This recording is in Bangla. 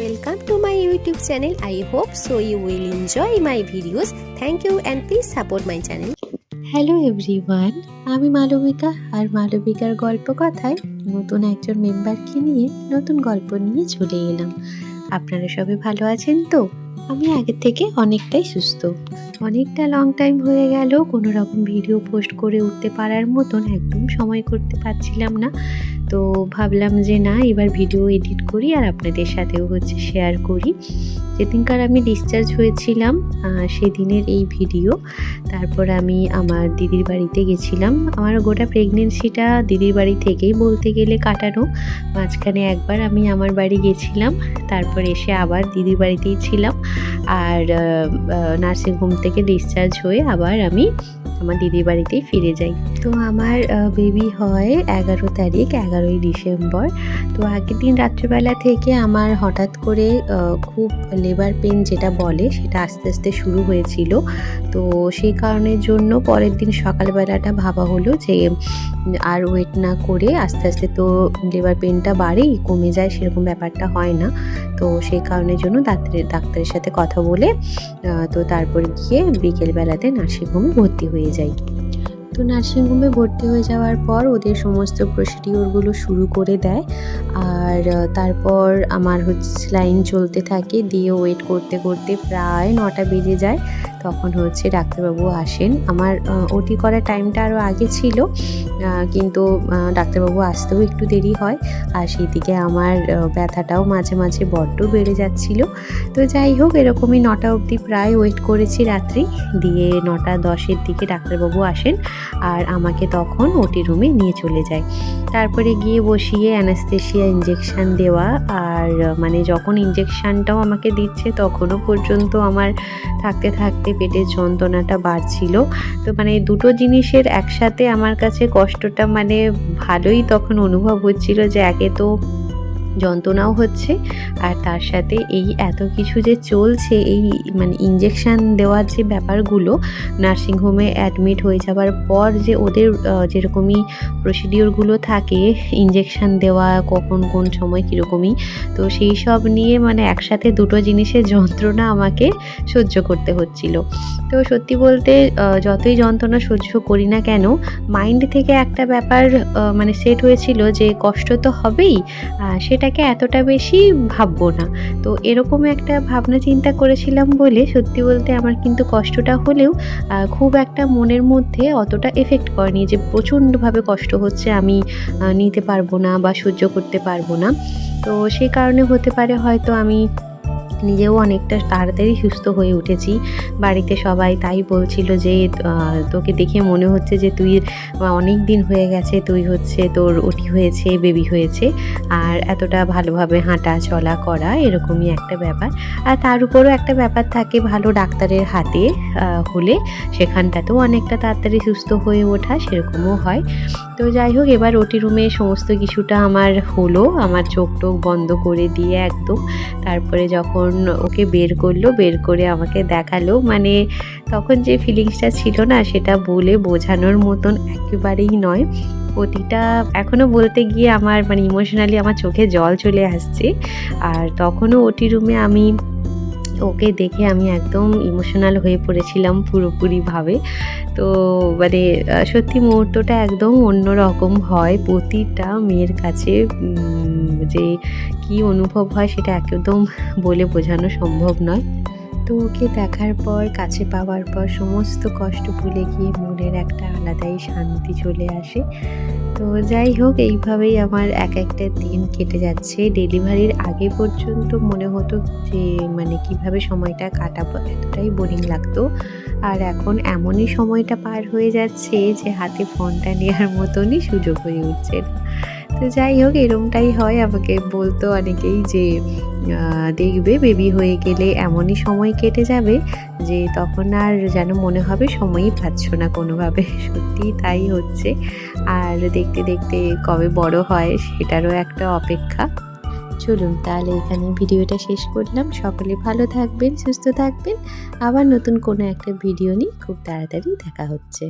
Welcome to my YouTube channel. I hope so you will enjoy my videos. Thank you and please support my channel. Hello everyone আমি মালবিকা আর মালবিকার গল্প কথায় নতুন একজন মেম্বারকে নিয়ে নতুন গল্প নিয়ে চলে এলাম আপনারা সবাই ভালো আছেন তো আমি আগের থেকে অনেকটাই সুস্থ অনেকটা লং টাইম হয়ে গেল, কোনো রকম ভিডিও পোস্ট করে উঠতে পারার মতন একদম সময় করতে পারছিলাম না তো ভাবলাম যে না, এবার ভিডিও এডিট করি আর আপনাদের সাথেও হচ্ছে শেয়ার করি। যেদিনকার আমি ডিসচার্জ হয়েছিলাম সেদিনের এই ভিডিও তারপর আমি আমার দিদির বাড়িতে গেছিলাম। আমার গোটা প্রেগনেন্সিটা দিদির বাড়ি থেকেই বলতে গেলে কাটানো। মাঝখানে একবার আমি আমার বাড়ি গেছিলাম, তারপর এসে আবার দিদির বাড়িতেই ছিলাম। আর নার্সিংহোম থেকে ডিসচার্জ হয়ে আবার আমি আমার দিদির বাড়িতেই ফিরে যাই। তো আমার বেবি হয় এগারো তারিখ, এগারোই ডিসেম্বর। তো আগের দিন রাত্রিবেলা থেকে আমার হঠাৎ করে খুব লেবার পেন যেটা বলে, সেটা আস্তে আস্তে শুরু হয়েছিল। তো সেই কারণের জন্য পরের দিন সকালবেলাটা ভাবা হলো যে, আর ওয়েট না করে আস্তে আস্তে তো লেবার পেনটা বাড়েই, কমে যায় সেরকম ব্যাপারটা হয় না। তো সেই কারণের জন্য ডাক্তারের ডাক্তারের সাথে কথা বলে তো তারপর গিয়ে বিকেলবেলাতে নার্সিংহোমে ভর্তি হয়ে যাই। তো নার্সিংহোমে ভর্তি হয়ে যাওয়ার পর ওদের সমস্ত প্রসিডিওরগুলো শুরু করে দেয়। আর তারপর আমার হচ্ছে লাইন চলতে থাকে, দিয়ে ওয়েট করতে করতে প্রায় নটা বেজে যায়। তখন হচ্ছে ডাক্তারবাবু আসেন। আমার ওটি করার টাইমটা আরও আগে ছিল কিন্তু ডাক্তারবাবু আসতেও একটু দেরি হয়, আর সেই দিকে আমার ব্যথাটাও মাঝে মাঝে বড্ড বেড়ে যাচ্ছিল। তো যাই হোক, এরকমই নটা অবধি প্রায় ওয়েট করেছি রাত্রি। দিয়ে নটা দশের দিকে ডাক্তারবাবু আসেন, আর আমাকে তখন ওটি রুমে নিয়ে চলে যায়। তারপরে গিয়ে বসিয়ে অ্যানাস্থেশিয়া ইঞ্জেকশন দেওয়া, আর মানে যখন ইঞ্জেকশনটাও আমাকে দিচ্ছে, তখনও পর্যন্ত আমার থাকতে থাকতে পেটের যন্ত্রণাটা বাড়ছিল। তো মানে দুটো জিনিসের একসাথে আমার কাছে কষ্টটা মানে ভালোই তখন অনুভব হচ্ছিল যে একে তো যন্ত্রণাও হচ্ছে আর তার সাথে এই এত কিছু যে চলছে এই মানে ইঞ্জেকশন দেওয়ার যে ব্যাপারগুলো নার্সিংহোমে অ্যাডমিট হয়ে যাওয়ার পর যে ওদের যেরকমই প্রসিডিওরগুলো থাকে ইঞ্জেকশন দেওয়া কখন কোন সময় কীরকমই তো সেই সব নিয়ে মানে একসাথে দুটো জিনিসের যন্ত্রণা আমাকে সহ্য করতে হচ্ছিল। তো সত্যি বলতে যতই যন্ত্রণা সহ্য করি না কেন মাইন্ড থেকে একটা ব্যাপার মানে সেট হয়েছিল যে কষ্ট তো হবেই আহ, সেটাকে এতটা বেশি ভাববো না। তো এরকম একটা ভাবনা চিন্তা করেছিলাম বলে সত্যি বলতে আমার কিন্তু কষ্টটা হলেও খুব একটা মনের মধ্যে অতটা এফেক্ট করেনি যে প্রচণ্ডভাবে কষ্ট হচ্ছে আমি নিতে পারব না বা সহ্য করতে পারব না। তো সেই কারণে হতে পারে হয়তো আমি নিজেও অনেকটা তাড়াতাড়ি সুস্থ হয়ে উঠেছি। বাড়িতে সবাই তাই বলছিল যে তোকে দেখে মনে হচ্ছে যে তুই অনেক দিন হয়ে গেছে, তুই হচ্ছে তোর ওটি হয়েছে, বেবি হয়েছে। আর এতটা ভালোভাবে হাঁটা চলা করা এরকমই একটা ব্যাপার। আর তার উপরও একটা ব্যাপার থাকে ভালো ডাক্তারের হাতে হলে সেখানটাতেও অনেকটা তাড়াতাড়ি সুস্থ হয়ে ওঠা সেরকমও হয়। তো যাই হোক, এবার ওটি রুমে সমস্ত কিছুটা আমার হলো। আমার চোখ টোক বন্ধ করে দিয়ে একদম। তারপরে যখন ওকে বের করল, বের করে আমাকে দেখাল। মানে তখন যে ফিলিংসটা ছিল না, সেটা বলে বোঝানোর মতন একেবারেই নয়। প্রতিটা এখনও বলতে গিয়ে আমার মানে ইমোশনালি আমার চোখে জল চলে আসছে। আর তখনও ওটি রুমে আমি ওকে দেখে আমি একদম ইমোশনাল হয়ে পড়েছিলাম পুরোপুরিভাবে। তো মানে সত্যি মুহূর্তটা একদম অন্যরকম হয়। প্রতিটা মেয়ের কাছে যে কি অনুভব হয় সেটা একদম বলে বোঝানো সম্ভব নয়। তো ওকে দেখার পর, কাছে পাওয়ার পর, সমস্ত কষ্ট ভুলে গিয়ে মনের একটা আলাদাই শান্তি চলে আসে। তো যাই হোক, এইভাবেই আমার এক একটা দিন কেটে যাচ্ছে। ডেলিভারির আগে পর্যন্ত মনে হতো যে মানে কীভাবে সময়টা কাটাবো, এতটাই বোরিং লাগতো। আর এখন এমনই সময়টা পার হয়ে যাচ্ছে যে, হাতে ফোনটা নেওয়ার মতনই সুযোগ হয়ে উঠছে। না তো যাই হোক, এরমটাই হয়। আমাকে বলতো অনেকেই যে দেখবে বেবি হয়ে গেলে এমনই সময় কেটে যাবে যে, তখন আর যেন মনে হবে সময়ই পাচ্ছ না কোনোভাবে। সত্যি তাই হচ্ছে। আর দেখতে দেখতে কবে বড় হয়, সেটারও একটা অপেক্ষা। চলুন তাহলে এখানে ভিডিওটা শেষ করলাম। সকলে ভালো থাকবেন, সুস্থ থাকবেন। আবার নতুন কোনো একটা ভিডিও নিয়ে খুব তাড়াতাড়ি দেখা হচ্ছে।